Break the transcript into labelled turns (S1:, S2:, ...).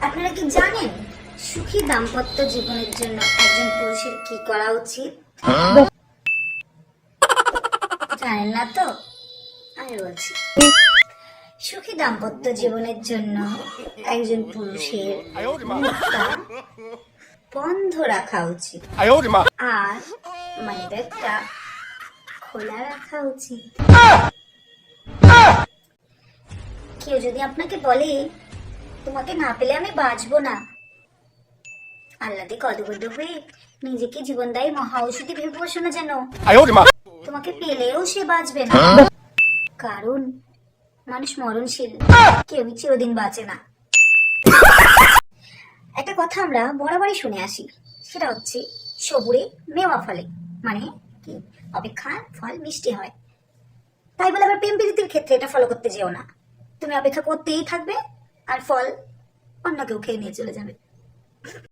S1: আপনারা কি জানেন সুখী দাম্পত্য জীবনের জন্য একজন পুরুষের কি করা উচিত? জানেন না তো? আমি বলছি। সুখী দাম্পত্য জীবনের জন্য একজন পুরুষের বন্ধ রাখা উচিত। আর মানে ব্যাগটা খোলা রাখা উচিত। কেউ যদি আপনাকে বলে তোমাকে না পেলে আমি বাঁচবো না। আল্লাদি হয়ে নিজেকে জীবনদায়ী মহা ঔষধি ভেবে বসো না যেন তোমাকে পেলেও সে বাঁচবে না। কারণ মানুষ মরণশীল চিরদিন বাঁচে না। একটা কথা আমরা বরাবরই শুনে আসি সেটা হচ্ছে সবুরে মেওয়া ফলে। মানে কি? অপেক্ষা ফল মিষ্টি হয়। তাই বলে আবার প্রেম প্রীতির ক্ষেত্রে এটা ফলো করতে যেও না। তুমি অপেক্ষা করতেই থাকবে। আর ফল অন্য কেউ খেয়ে নিয়ে চলে যাবে।